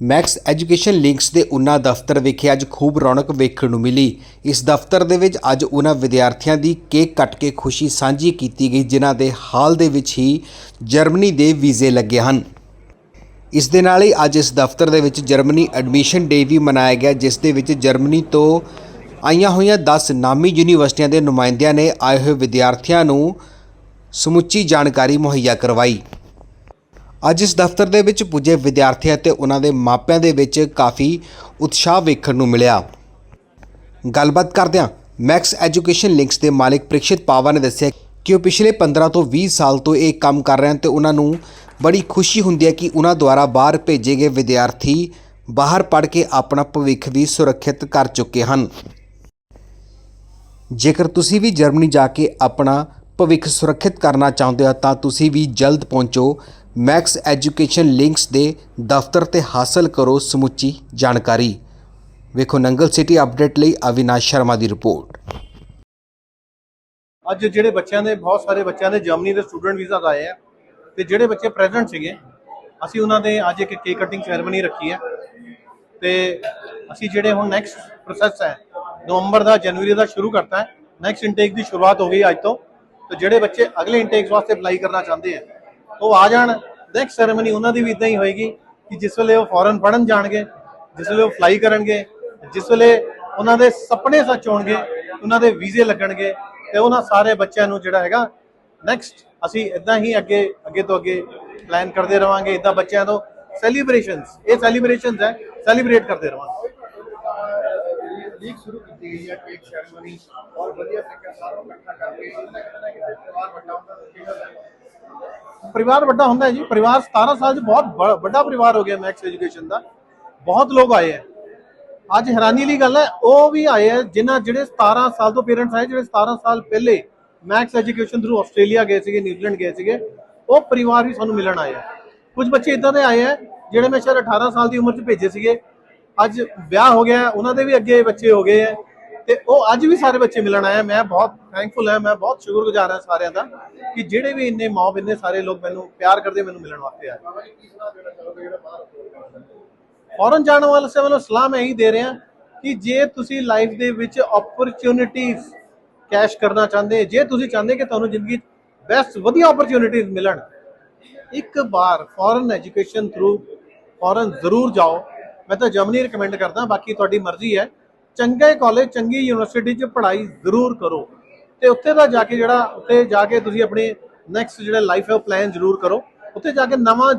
Max education links ਦੇ ਉਨਾ ਦਫ਼ਤਰ ਵਿਖੇ ਅੱਜ ਖੂਬ ਰੌਣਕ ਵੇਖਣ ਨੂੰ ਮਿਲੀ। ਇਸ ਦਫ਼ਤਰ ਦੇ ਵਿੱਚ ਅੱਜ ਉਹਨਾਂ ਵਿਦਿਆਰਥੀਆਂ ਦੀ ਕੇਕ ਕੱਟ ਕੇ ਖੁਸ਼ੀ ਸਾਂਝੀ ਕੀਤੀ ਗਈ, ਜਿਨ੍ਹਾਂ ਦੇ ਹਾਲ ਦੇ ਵਿੱਚ ਹੀ ਜਰਮਨੀ ਦੇ ਵੀਜ਼ੇ ਲੱਗੇ ਹਨ। ਇਸ ਦੇ ਨਾਲ ਹੀ ਅੱਜ ਇਸ ਦਫ਼ਤਰ ਦੇ ਵਿੱਚ ਜਰਮਨੀ ਐਡਮਿਸ਼ਨ ਡੇ ਵੀ ਮਨਾਇਆ ਗਿਆ, ਜਿਸ ਦੇ ਵਿੱਚ ਜਰਮਨੀ ਤੋਂ ਆਈਆਂ ਹੋਈਆਂ 10 ਨਾਮੀ ਯੂਨੀਵਰਸਿਟੀਆਂ ਦੇ ਨੁਮਾਇੰਦਿਆਂ ਨੇ ਆਏ ਹੋਏ ਵਿਦਿਆਰਥੀਆਂ ਨੂੰ ਸਮੁੱਚੀ ਜਾਣਕਾਰੀ ਮੁਹੱਈਆ ਕਰਵਾਈ। ਅੱਜ ਇਸ ਦਫ਼ਤਰ ਦੇ ਵਿੱਚ ਪੁੱਜੇ ਵਿਦਿਆਰਥੀ ਅਤੇ ਉਹਨਾਂ ਦੇ ਮਾਪਿਆਂ ਦੇ ਵਿੱਚ ਕਾਫੀ ਉਤਸ਼ਾਹ ਵੇਖਣ ਨੂੰ ਮਿਲਿਆ। ਗੱਲਬਾਤ ਕਰਦਿਆਂ ਮੈਕਸ ਐਜੂਕੇਸ਼ਨ ਲਿੰਕਸ ਦੇ ਮਾਲਕ ਪ੍ਰਿਕਸ਼ਿਤ ਪਾਵਾ ਨੇ ਦੱਸਿਆ ਕਿ ਉਹ ਪਿਛਲੇ 15 ਤੋਂ 20 ਸਾਲ ਤੋਂ ਇਹ ਕੰਮ ਕਰ ਰਹੇ ਹਨ ਤੇ ਉਹਨਾਂ ਨੂੰ ਬੜੀ ਖੁਸ਼ੀ ਹੁੰਦੀ ਹੈ ਕਿ ਉਹਨਾਂ ਦੁਆਰਾ ਬਾਹਰ ਭੇਜੇ ਗਏ ਵਿਦਿਆਰਥੀ ਬਾਹਰ ਪੜ੍ਹ ਕੇ ਆਪਣਾ ਭਵਿੱਖ ਵੀ ਸੁਰੱਖਿਅਤ ਕਰ ਚੁੱਕੇ ਹਨ। ਜੇਕਰ ਤੁਸੀਂ ਵੀ ਜਰਮਨੀ ਜਾ ਕੇ ਆਪਣਾ ਭਵਿੱਖ ਸੁਰੱਖਿਅਤ ਕਰਨਾ ਚਾਹੁੰਦੇ ਹੋ ਤਾਂ ਤੁਸੀਂ ਵੀ ਜਲਦ ਪਹੁੰਚੋ ਮੈਕਸ ਐਜੂਕੇਸ਼ਨ ਲਿੰਕਸ ਦੇ ਦਫ਼ਤਰ ਤੇ ਹਾਸਲ ਕਰੋ ਸਮੁੱਚੀ ਜਾਣਕਾਰੀ। ਵੇਖੋ ਨੰਗਲ ਸਿਟੀ ਅਪਡੇਟ ਲਈ ਅਵਿਨਾਸ਼ ਸ਼ਰਮਾ ਦੀ ਰਿਪੋਰਟ। ਅੱਜ ਜਿਹੜੇ ਬੱਚਿਆਂ ਦੇ, ਬਹੁਤ ਸਾਰੇ ਬੱਚਿਆਂ ਦੇ ਜਰਮਨੀ ਦੇ ਸਟੂਡੈਂਟ ਵੀਜ਼ਾ ਆਏ ਆ ਤੇ ਜਿਹੜੇ ਬੱਚੇ ਪ੍ਰੈਜ਼ੈਂਟ ਸੀਗੇ, ਅਸੀਂ ਉਹਨਾਂ ਦੇ ਅੱਜ ਇੱਕ ਕੇਕ ਕਟਿੰਗ ਸੈਰੇਮਨੀ ਰੱਖੀ ਹੈ ਤੇ ਅਸੀਂ ਜਿਹੜੇ ਹੁਣ ਨੈਕਸਟ ਪ੍ਰੋਸੈਸ ਹੈ, ਨਵੰਬਰ ਦਾ, ਜਨਵਰੀ ਦਾ ਸ਼ੁਰੂ ਕਰਤਾ ਹੈ। ਨੈਕਸਟ ਇਨਟੇਕ ਦੀ ਸ਼ੁਰੂਆਤ ਹੋ ਗਈ ਅੱਜ ਤੋਂ ਤੇ ਜਿਹੜੇ ਬੱਚੇ ਅਗਲੇ ਇਨਟੇਕਸ ਵਾਸਤੇ ਅਪਲਾਈ ਕਰਨਾ ਚਾਹੁੰਦੇ ਆ ਉਹ ਆ ਜਾਣ। ਨੈਕਸਟ ਸੈਰੇਮਨੀ ਉਹਨਾਂ ਦੀ ਵੀ ਇਦਾਂ ਹੀ ਹੋਏਗੀ ਕਿ ਜਿਸ ਵੇਲੇ ਉਹ ਫੋਰਨ ਪੜਨ ਜਾਣਗੇ, ਜਿਸ ਵੇਲੇ ਉਹ ਫਲਾਈ ਕਰਨਗੇ, ਜਿਸ ਵੇਲੇ ਉਹਨਾਂ ਦੇ ਸੁਪਨੇ ਸੱਚ ਹੋਣਗੇ ਉਹਨਾਂ ਦੇ ਵੀਜ਼ੇ ਲੱਗਣਗੇ ਤੇ ਉਹਨਾਂ ਸਾਰੇ ਬੱਚਿਆਂ ਨੂੰ ਜਿਹੜਾ ਹੈਗਾ ਨੈਕਸਟ ਅਸੀਂ ਇਦਾਂ ਹੀ ਅੱਗੇ ਅੱਗੇ ਤੋਂ ਅੱਗੇ ਪਲਾਨ ਕਰਦੇ ਰਵਾਂਗੇ ਇਦਾਂ ਬੱਚਿਆਂ ਤੋਂ ਸੈਲੀਬ੍ਰੇਸ਼ਨਸ ਇਹ ਸੈਲੀਬ੍ਰੇਸ਼ਨਸ ਹੈ ਸੈਲੀਬ੍ਰੇਟ ਕਰਦੇ ਰਵਾਂਗੇ। ਲੀਕ ਸ਼ੁਰੂ ਕੀਤੀ ਗਈ ਹੈ ਕੇਕ ਸੈਰੇਮਨੀ ਔਰ ਵਧੀਆ ਤਰੀਕੇ ਸਾਰੋਂ ਇਕੱਠਾ ਕਰਕੇ ਕਿਤੇ ਪਰਿਵਾਰ ਵੱਡਾ ਪਰਿਵਾਰ ਵੱਡਾ ਹੁੰਦਾ ਹੈ ਜੀ। ਪਰਿਵਾਰ 17 ਸਾਲ 'ਚ ਬਹੁਤ ਵੱਡਾ ਪਰਿਵਾਰ ਹੋ ਗਿਆ ਮੈਕਸ ਐਜੂਕੇਸ਼ਨ ਦਾ। ਬਹੁਤ ਲੋਕ ਆਏ ਹੈ। ਅੱਜ ਹੈਰਾਨੀ ਵਾਲੀ ਗੱਲ ਹੈ, ਉਹ ਵੀ ਆਏ ਹੈ ਜਿਨ੍ਹਾਂ ਜਿਹੜੇ 17 ਸਾਲ ਤੋਂ ਪੇਰੈਂਟਸ ਆਏ, ਜਿਹੜੇ 17 ਸਾਲ ਪਹਿਲੇ ਮੈਕਸ ਐਜੂਕੇਸ਼ਨ ਥਰੂ ਆਸਟ੍ਰੇਲੀਆ ਗਏ ਸੀਗੇ, ਨਿਊਜ਼ੀਲੈਂਡ ਗਏ ਸੀਗੇ, ਉਹ ਪਰਿਵਾਰ ਵੀ ਸਾਨੂੰ ਮਿਲਣ ਆਏ ਆ ਕੁਝ ਬੱਚੇ ਇਦਾਂ ਦੇ ਆਏ ਹੈ, ਜਿਹੜੇ ਮੈਂ ਸ਼ਾਇਦ 18 ਸਾਲ ਦੀ ਉਮਰ 'ਚ ਭੇਜੇ ਸੀਗੇ। ਅੱਜ ਵਿਆਹ ਹੋ ਗਿਆ ਉਹਨਾਂ ਦੇ ਵੀ ਅੱਗੇ ਬੱਚੇ ਹੋ ਗਏ ਹੈ। ਤੇ ਉਹ ਅੱਜ ਵੀ ਸਾਰੇ ਬੱਚੇ ਮਿਲਣ ਆਏ ਮੈਂ ਬਹੁਤ ਥੈਂਕਫੁਲ ਹਾਂ ਮੈਂ ਬਹੁਤ ਸ਼ੁਕਰਗੁਜ਼ਾਰ ਹਾਂ ਸਾਰਿਆਂ ਦਾ ਕਿ ਜਿਹੜੇ ਵੀ ਇੰਨੇ ਮੌਬ ਇੰਨੇ ਸਾਰੇ ਲੋਕ ਮੈਨੂੰ ਪਿਆਰ ਕਰਦੇ, ਮੈਨੂੰ ਮਿਲਣ ਵਾਸਤੇ ਆਏ। ਫੌਰਨ ਜਾਣ ਵਾਲੇ ਸੇ ਮੈਨੂੰ ਸਲਾਮ ਇਹੀ ਦੇ ਰਿਹਾ ਕਿ ਜੇ ਤੁਸੀਂ ਲਾਈਫ ਦੇ ਵਿੱਚ ਓਪਰਚ्युनिटीज ਕੈਸ਼ ਕਰਨਾ ਚਾਹੁੰਦੇ, ਜੇ ਤੁਸੀਂ ਚਾਹੁੰਦੇ ਕਿ ਤੁਹਾਨੂੰ ਜ਼ਿੰਦਗੀ ਬੈਸਟ ਵਧੀਆ ਓਪਰਚ्युनिटीज ਮਿਲਣ, ਇੱਕ ਵਾਰ ਫੋਰਨ ਐਜੂਕੇਸ਼ਨ ਥਰੂ ਫੋਰਨ ਜ਼ਰੂਰ ਜਾਓ। ਮੈਂ ਤਾਂ ਜਰਮਨੀ ਰਿਕਮੈਂਡ ਕਰਦਾ, ਬਾਕੀ ਤੁਹਾਡੀ ਮਰਜ਼ੀ ਹੈ। ਚੰਗੇ ਕਾਲਜ ਚੰਗੀ ਯੂਨੀਵਰਸਿਟੀ 'ਚ ਪੜ੍ਹਾਈ ਜ਼ਰੂਰ ਕਰੋ। ਤੇ ਉੱਥੇ ਦਾ ਜਾ ਕੇ ਜਿਹੜਾ ਉੱਥੇ ਜਾ ਕੇ ਤੁਸੀਂ ਆਪਣੇ ਨੈਕਸਟ ਜਿਹੜਾ ਲਾਈਫ ਹੈ ਉਹ ਪਲਾਨ ਜ਼ਰੂਰ ਕਰੋ। ਉੱਥੇ ਜਾ ਕੇ ਨਵਾਂ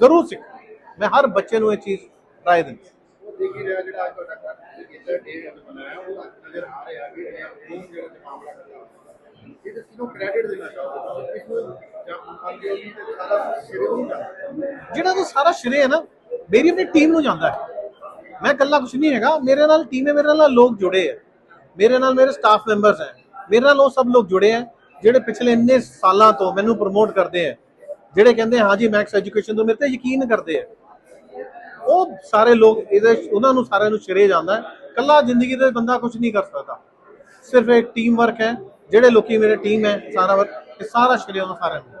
ਜ਼ਰੂਰ ਸਿੱਖੋ। ਮੈਂ ਹਰ ਬੱਚੇ ਨੂੰ ਇਹ ਚੀਜ਼ ਰਾਏ ਦਿੰਦਾ। ਦੇਖੀ ਰਿਹਾ ਜਿਹੜਾ ਅੱਜ ਤੁਹਾਡਾ ਕਰ ਕੀਤਾ ਡੇ ਅੱਜ ਬਣਾਇਆ ਉਹ ਨਜ਼ਰ ਆ ਰਿਹਾ ਕਿ ਇਹ ਉਹ ਜਿਹੜਾ ਮਾਮਲਾ ਕਰਦਾ ਇਹ ਤੇ ਕਿਨੂੰ ਕ੍ਰੈਡਿਟ ਦੇਣਾ ਚਾਹੋਗੇ? ਤੁਸੀਂ ਕਿਸ ਨੂੰ ਜਾਂ ਮੰਨਦੇ ਹੋ ਕਿ ਤੇ ਸਾਰਾ ਸਿਰੇ ਜਿਹੜਾ ਤਾਂ ਸਾਰਾ ਸ਼੍ਰੇ ਹੈ ਨਾ ਮੇਰੀ ਆਪਣੀ ਟੀਮ ਨੂੰ ਜਾਂਦਾ ਹੈ। ਮੈਂ ਇਕੱਲਾ ਕੁਝ ਨਹੀਂ ਹੈਗਾ। ਮੇਰੇ ਨਾਲ ਟੀਮ ਹੈ, ਮੇਰੇ ਨਾਲ ਲੋਕ ਜੁੜੇ ਹੈ। ਮੇਰੇ ਨਾਲ ਮੇਰੇ ਸਟਾਫ ਮੈਂਬਰਸ ਹੈ। ਮੇਰੇ ਨਾਲ ਉਹ ਸਭ ਲੋਕ ਜੁੜੇ ਹੈ, ਜਿਹੜੇ ਪਿਛਲੇ ਇੰਨੇ ਸਾਲਾਂ ਤੋਂ ਮੈਨੂੰ ਪ੍ਰਮੋਟ ਕਰਦੇ ਹੈ। ਜਿਹੜੇ ਕਹਿੰਦੇ ਹਾਂ ਜੀ ਮੈਕਸ ਐਜੂਕੇਸ਼ਨ ਤੋਂ ਮੇਰੇ ਤੇ ਯਕੀਨ ਕਰਦੇ ਹੈ। ਉਹ ਸਾਰੇ ਲੋਕ ਇਹਦੇ ਉਹਨਾਂ ਨੂੰ ਸਾਰਿਆਂ ਨੂੰ ਸ਼੍ਰੇ ਜਾਂਦਾ ਹੈ। ਇਕੱਲਾ ਜ਼ਿੰਦਗੀ ਦੇ ਬੰਦਾ ਕੁਝ ਨਹੀਂ ਕਰ ਸਕਦਾ। ਸਿਰਫ ਇੱਕ ਟੀਮ ਵਰਕ ਹੈ, ਜਿਹੜੇ ਲੋਕੀ ਮੇਰੇ ਟੀਮ ਹੈ, ਸਾਰਾ ਵਰਕ ਇਹ ਸਾਰਾ ਸ਼੍ਰੇ ਉਹਨਾਂ ਸਾਰਿਆਂ ਨੂੰ।